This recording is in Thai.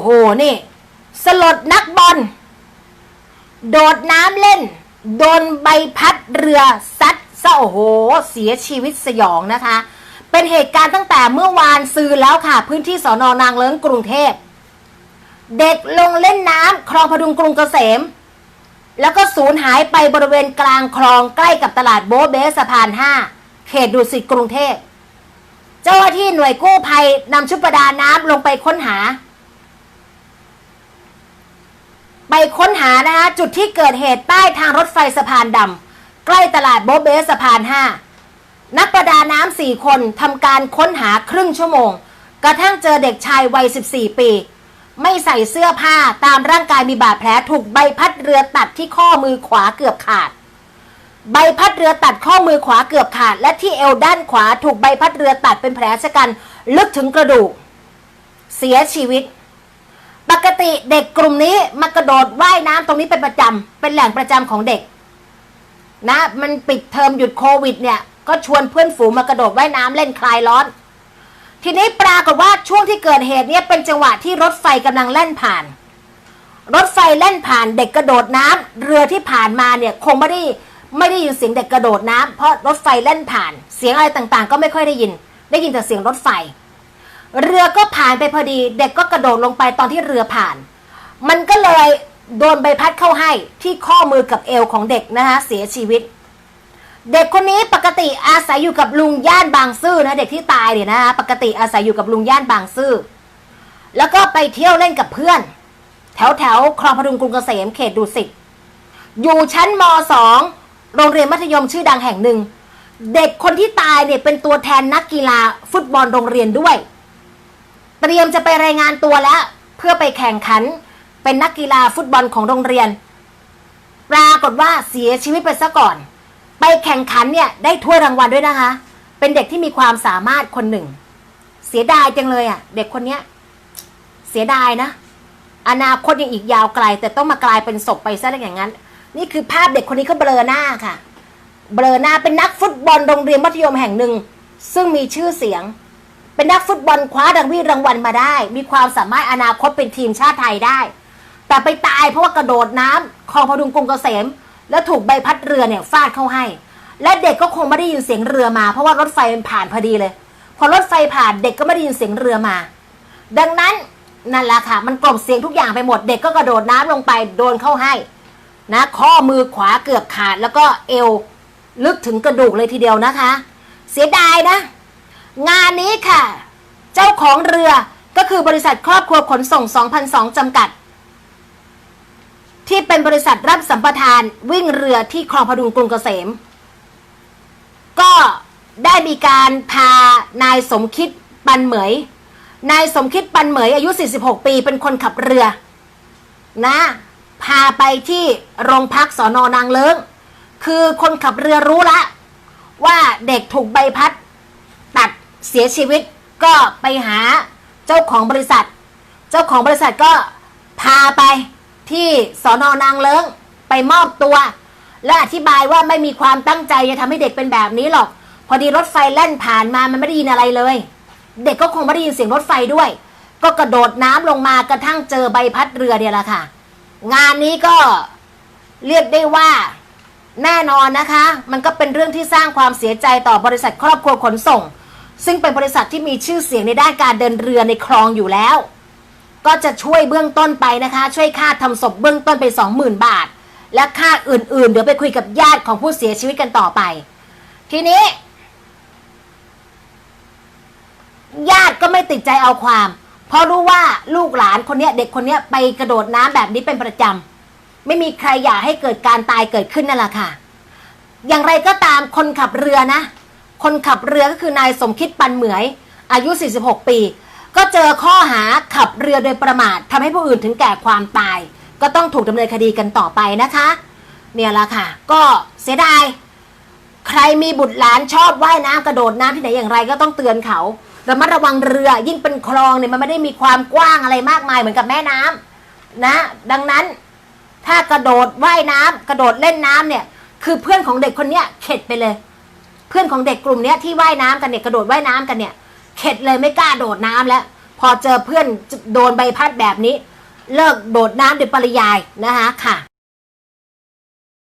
โห นี่ สลดนักบอล โดดน้ำเล่น โดนใบพัดเรือซัดซะโอ้โห เสียชีวิตสยองนะคะ เป็นเหตุการณ์ตั้งแต่เมื่อวานซืนแล้วค่ะ พื้นที่สอนอนางเลิ้งกรุงเทพ เด็กลงเล่นน้ำคลองพดุงกรุงเกษม แล้วก็สูญหายไปบริเวณกลางคลองใกล้กับตลาดโบเบสสะพาน 5 เขตดุสิตกรุงเทพเจ้าหน้าที่หน่วยกู้ภัยนำชุดประดาน้ำลงไปค้นหา ไปค้นหานะคะจุดที่เกิดเหตุใต้ทางรถไฟสะพานดำใกล้ตลาดโบเบสสะพาน 5 นักประดาน้ำสี่คนทำการค้นหาครึ่งชั่วโมง กระทั่งเจอเด็กชายวัย 14 ปี ไม่ใส่เสื้อผ้าตามร่างกายมีบาดแผลถูกใบพัดเรือตัดที่ข้อมือขวาเกือบขาด ใบพัดเรือตัดข้อมือขวาเกือบขาด และที่เอวด้านขวาถูกใบพัดเรือตัดเป็นแผลชะกัน ลึกถึงกระดูก เสียชีวิต กติเด็กกลุ่มนี้มากระโดดว่ายน้ำตรงนี้เป็นประจำเป็นแหล่งประจำของเด็ก นะ มันปิดเทอมหยุดโควิด เนี่ย ก็ชวนเพื่อนฝูงมากระโดดว่ายน้ำเล่นคลายร้อน ทีนี้ปรากฏว่าช่วงที่เกิดเหตุเนี่ยเป็นจังหวะที่รถไฟกำลังแล่นผ่าน รถไฟแล่นผ่านเด็กกระโดดน้ำเรือที่ผ่านมาเนี่ยคงไม่ได้ไม่ได้ยินเสียงเด็กกระโดดน้ำเพราะรถไฟแล่นผ่าน เสียงอะไรต่างๆ ก็ไม่ค่อยได้ยิน ได้ยินแต่เสียงรถไฟ เรือก็ผ่านไปพอดี เด็กก็กระโดดลงไปตอนที่เรือผ่าน มันก็เลยโดนใบพัดเข้าให้ที่ข้อมือกับเอวของเด็กนะคะเสียชีวิต เด็กคนนี้ปกติอาศัยอยู่กับลุงย่านบางซื่อนะเด็กที่ตายเนี่ยนะคะปกติอาศัยอยู่กับลุงย่านบางซื่อแล้วก็ไปเที่ยวเล่นกับเพื่อน แถวแถวคลองพดุงกรุงเกษมเขตดุสิตอยู่ชั้นมสองโรงเรียนมัธยมชื่อดังแห่งหนึ่ง เด็กคนที่ตายเนี่ยเป็นตัวแทนนักกีฬาฟุตบอลโรงเรียนด้วย เตรียมจะไปรายงานตัวแล้ว เพื่อไปแข่งขัน เป็นนักกีฬาฟุตบอลของโรงเรียน ปรากฏว่าเสียชีวิตไปซะก่อน ไปแข่งขันเนี่ยได้ถ้วยรางวัลด้วยนะคะ เป็นเด็กที่มีความสามารถคนหนึ่ง เสียดายจังเลยอะ่ะ เด็กคนเนี้ย เสียดายนะ อนาคตยังอีกยาวไกล แต่ต้องมากลายเป็นศพไปซะอย่างนั้น นี่คือภาพเด็กคนนี้เขาเบลอหน้าค่ะ เบลอหน้าเป็นนักฟุตบอลโรงเรียนมัธยมแห่งหนึ่งซึ่งมีชื่อเสียง เป็นนักฟุตบอลคว้าดังวีรางวัลมาได้ มีความสามารถอนาคตเป็นทีมชาติไทยได้ แต่ไปตายเพราะว่ากระโดดน้ำคลองพดุงกรุงเกษม แล้วถูกใบพัดเรือเนี่ยฟาดเข้าให้ และเด็กก็คงไม่ได้ยินเสียงเรือมา เพราะว่ารถไฟมันผ่านพอดีเลย พอรถไฟผ่านเด็กก็ไม่ได้ยินเสียงเรือมา ดังนั้นนั่นแหละค่ะ มันกลบเสียงทุกอย่างไปหมด เด็กก็กระโดดน้ำลงไปโดนเข้าให้ นะ ข้อมือขวาเกือบขาด แล้วก็เอวลึกถึงกระดูกเลยทีเดียวนะคะ เสียดายนะ งานนี้ค่ะ เจ้าของเรือก็คือบริษัทครอบครัวขนส่ง 2002 จำกัด ที่เป็นบริษัทรับสัมปทานวิ่งเรือที่คลองพดุงกรุงเกษม ก็ได้มีการพานายสมคิดปันเหมย นายสมคิดปันเหมยอายุ 46 ปีเป็นคนขับเรือ นะ พาไปที่โรงพักสอนอนางเลิงคือคนขับเรือรู้ละ ว่าเด็กถูกใบพัด เสียชีวิตก็ไปหาเจ้าของบริษัท เจ้าของบริษัทก็พาไปที่สอนอนางเลิงไปมอบตัว และอธิบายว่าไม่มีความตั้งใจจะทำให้เด็กเป็นแบบนี้หรอก พอดีรถไฟแล่นผ่านมามันไม่ได้ยินอะไรเลย เด็กก็คงไม่ได้ยินเสียงรถไฟด้วย ก็กระโดดน้ำลงมากระทั่งเจอใบพัดเรือเนี่ยแหละค่ะ งานนี้ก็เรียกได้ว่าแน่นอนนะคะ มันก็เป็นเรื่องที่สร้างความเสียใจต่อบริษัทครอบครัวขนส่ง ซึ่งเป็นบริษัทที่มีชื่อเสียงในด้านการเดินเรือในคลองอยู่แล้ว ก็จะช่วยเบื้องต้นไปนะคะ ช่วยค่าทำศพเบื้องต้นไป 20,000 บาท และค่าอื่นๆ เดี๋ยวไปคุยกับญาติของผู้เสียชีวิตกันต่อไป ทีนี้ ญาติก็ไม่ติดใจเอาความ เพราะรู้ว่าลูกหลานคนเนี้ยเด็กคนเนี้ยไปกระโดดน้ำแบบนี้เป็นประจำไม่มีใครอยากให้เกิดการตายเกิดขึ้นนั่นแหละค่ะ อย่างไรก็ตามคนขับเรือนะ คนขับเรือก็คือนายสมคิดปันเหมย อายุ 46 ปี ก็เจอข้อหาขับเรือโดยประมาททำให้ผู้อื่นถึงแก่ความตาย ก็ต้องถูกดำเนินคดีกันต่อไปนะคะ เนี่ยละค่ะ ก็เสียดาย ใครมีบุตรหลานชอบว่ายน้ำกระโดดน้ำที่ไหนอย่างไรก็ต้องเตือนเขาระมัดระวังเรือยิ่งเป็นคลองเนี่ยมันไม่ได้มีความกว้างอะไรมากมายเหมือนกับแม่น้ำนะ ดังนั้นถ้ากระโดดว่ายน้ำกระโดดเล่นน้ำเนี่ย คือเพื่อนของเด็กคนเนี้ยเข็ดไปเลย เพื่อนของเด็กกลุ่มเนี้ยที่ว่ายน้ำกันเนี่ยกระโดดว่ายน้ำกันเนี่ย เข็ดเลยไม่กล้าโดดน้ำแล้ว พอเจอเพื่อนโดนใบพัดแบบนี้ เลิกโดดน้ำเาโดยปริยายนะคะค่ะ